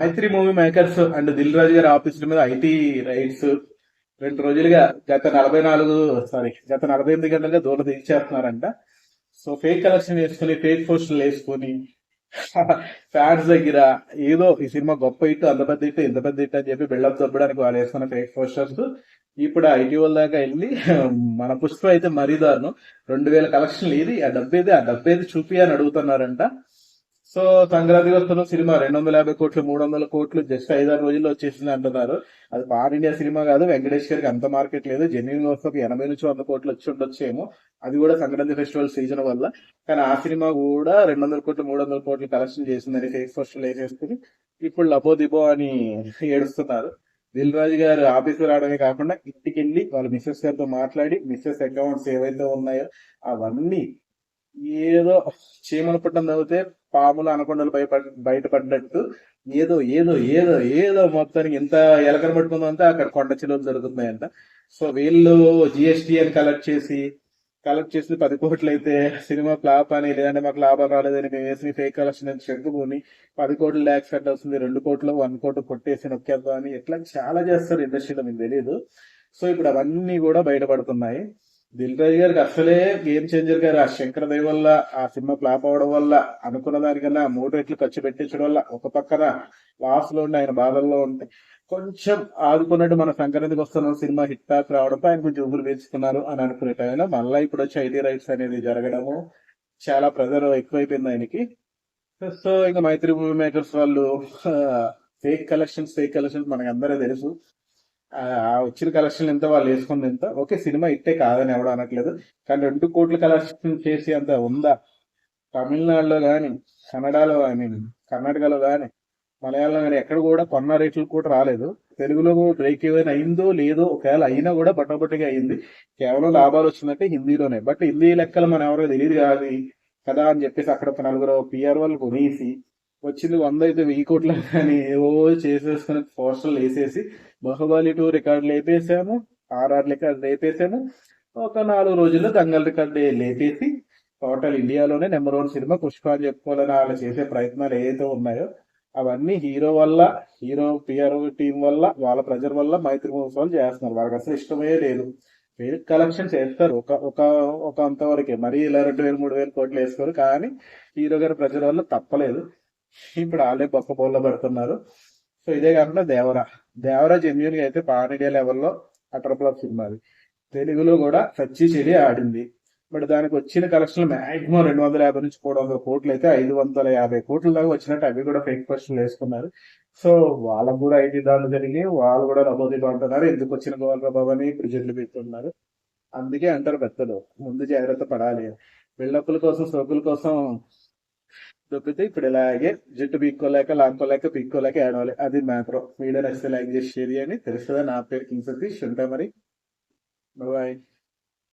Mythri movie makers and Dil Raju గారి ఆఫీసుల మీద ఐటీ రైట్స్ రెండు రోజులుగా గత నలభై నాలుగు సారీ గత నలభై ఎనిమిది గంటలుగా దూరం తీసేస్తున్నారంట సో ఫేక్ కలెక్షన్ వేసుకుని ఫేక్ పోస్టులు వేసుకుని ఫ్యాన్స్ దగ్గర ఏదో ఈ సినిమా గొప్ప ఇట్టు అంత పెద్ద ఇట్టు ఇంత పెద్ద ఇట్టు అని చెప్పి బిల్డప్ దొబ్బడానికి వాళ్ళు వేసుకున్న ఫేక్ పోస్టర్స్ ఇప్పుడు ఐటీ వాళ్ళ దాకా వెళ్ళి మన పుష్ప అయితే మరీ దారుణం. రెండు వేల కలెక్షన్లు ఇది ఆ డబ్బేది ఆ డబ్బేది చూపి అని అడుగుతున్నారంట. సో సంక్రాంతి వస్తున్న సినిమా రెండు వందల యాభై కోట్లు మూడు వందల కోట్లు జస్ట్ ఐదారు రోజుల్లో వచ్చేసింది అంటున్నారు. అది పాన్ ఇండియా సినిమా కాదు వెంకటేష్ గారికి అంత మార్కెట్ లేదు. జెన్యున్ వస్తే ఒక ఎనభై నుంచి వంద కోట్లు వచ్చి ఉండొచ్చేమో. అది కూడా సంక్రాంతి ఫెస్టివల్ సీజన్ వల్ల. కానీ ఆ సినిమా కూడా రెండు వందల కోట్లు మూడు వందల కోట్లు కలెక్షన్ చేసిందని ఫేస్ ఫస్ట్ వేసేసుకుని ఇప్పుడు లబో దిబో అని ఏడుస్తున్నారు. దిల్ రాజు గారు ఆఫీస్ రావడమే కాకుండా ఇంటికి వెళ్ళి వాళ్ళ మిస్సెస్ గారితో మాట్లాడి మిస్సెస్ అకౌంట్స్ ఏవైతే ఉన్నాయో అవన్నీ ఏదో చీమల పుట్టం తవ్వితే పాములు అనకొండలు బయట బయటపడ్డట్టు ఏదో ఏదో ఏదో ఏదో మొత్తానికి ఎంత ఎలకర పట్టుకుందో అక్కడ కొండ చిలువలు జరుగుతున్నాయంట సో వీళ్ళు జిఎస్టీ అని కలెక్ట్ చేసి కలెక్ట్ చేసి పది కోట్లు అయితే సినిమా ఫ్లాప్ అని లేదంటే మాకు లాభం రాలేదని మేము వేసిన ఫేక్ కలెక్షన్ అని చెప్పుకొని పది కోట్లు ల్యాక్స్ కట్ వస్తుంది రెండు కోట్లు వన్ కోట్లు కొట్టేసి నొక్కేద్దాం అని ఎట్లా చాలా చేస్తారు ఇండస్ట్రీలో మీకు తెలియదు సో ఇప్పుడు అవన్నీ కూడా బయటపడుతున్నాయి. దిల్ రాజు గారికి అసలే గేమ్ చేంజర్ గారు. ఆ శంకర్ దయ వల్ల ఆ సినిమా ఫ్లాప్ అవడం వల్ల అనుకున్న దానికన్నా మూడు రెట్లు ఖర్చు పెట్టించడం వల్ల ఒక పక్కన లాస్లో ఉండి ఆయన బాధల్లో ఉంటే కొంచెం ఆదుకున్నట్టు మన సంక్రాంతికి వస్తున్న సినిమా హిట్ టాక్ రావడంతో ఆయన కొంచెం ఊపిరి పీల్చుకున్నారు అని అనుకునే టైంలో మళ్ళీ ఇప్పుడు వచ్చి ఐటీ రైట్స్ అనేది జరగడము చాలా ప్రెజర్ ఎక్కువైపోయింది ఆయనకి. సో ఇంకా మైత్రి మూవీ మేకర్స్ వాళ్ళు ఫేక్ కలెక్షన్స్ ఫేక్ కలెక్షన్స్ మనకి అందరూ తెలుసు. వచ్చిన కలెక్షన్ ఎంత వాళ్ళు వేసుకుంది ఎంత. ఓకే సినిమా ఇట్టే కాదని ఎవడు అనట్లేదు. కానీ రెండు కోట్ల కలెక్షన్ చేసి అంత ఉందా? తమిళనాడులో కానీ కన్నడలో ఐ మీన్ కర్ణాటకలో కానీ మలయాళంలో కానీ ఎక్కడ కూడా కొన్న రేట్లు కూడా రాలేదు. తెలుగులో బ్రేక్ ఈవెన్ అయిందో లేదో ఒకవేళ అయినా కూడా బట్టబొట్టిగా అయింది. కేవలం లాభాలు వచ్చిందంటే హిందీలోనే. బట్ హిందీ లెక్కలు మనం ఎవరో తెలియదు కాదు కదా అని చెప్పేసి అక్కడ ఒక నలుగురు పిఆర్ వాళ్ళు కొనేసి వచ్చింది వంద అయితే వెయ్యి కోట్ల కానీ ఏవో చేసేసుకుని పోస్టర్లు వేసేసి బాహుబలి టూ రికార్డులు లేపేసాము ఆర్ఆర్ రికార్డు లేపేసాము ఒక నాలుగు రోజుల్లో దంగల్ రికార్డు లేపేసి టోటల్ ఇండియాలోనే నెంబర్ వన్ సినిమా పుష్ప అని చెప్పుకోవాలని వాళ్ళు చేసే ప్రయత్నాలు ఏదైతే ఉన్నాయో అవన్నీ హీరో వల్ల హీరో పిఆర్ టీం వల్ల వాళ్ళ ప్రెజర్ వల్ల మైత్రి మూవీస్ వాళ్ళు చేస్తున్నారు. వాళ్ళకి అసలు ఇష్టమే లేదు. వేరు కలెక్షన్ చేస్తారు ఒక ఒక ఒక అంతవరకే. మరీ ఇలా రెండు వేలు మూడు వేలు కోట్లు వేసుకోరు కానీ హీరో గారి ప్రెజర్ వల్ల తప్పలేదు. ఇప్పుడు వాళ్ళే బొక్క బోల్లో పడుతున్నారు. సో ఇదే కాకుండా దేవరా. దేవరా జెన్యున్గా అయితే పాన్ ఇండియా లెవెల్లో అటర్ ఫ్లాప్ సినిమా అది. తెలుగులో కూడా సచ్చి చెడి ఆడింది. బట్ దానికి వచ్చిన కలెక్షన్ మాక్సిమం రెండు వందల యాభై నుంచి మూడు వందల కోట్లు అయితే ఐదు వందల యాభై కోట్ల దాకా వచ్చినట్టు అవి కూడా ఫేక్ క్వశ్చన్లు వేసుకున్నారు. సో వాళ్ళకు కూడా ఐటీ దాడులు జరిగి వాళ్ళు కూడా నమోదు అంటున్నారు ఎందుకు వచ్చిన గోవాల బాబు అని ఇప్పుడు పెడుతున్నారు. అందుకే అంటారు పెద్దలు ముందు జాగ్రత్త పడాలి. బిల్డప్ల కోసం సోకుల కోసం దొబ్బితే ఇప్పుడు ఇలాగే జుట్టు పీక్కోలేక లాక్కోలేక పీక్కోలేక ఏడవాలి అది మ్యాక్రో వీడియో నచ్చితే లైక్ చేసి షేర్ చేయండి తెలుస్తుందా నా పేరు కింగ్ సతీష్ ఉంటా మరి బాయ్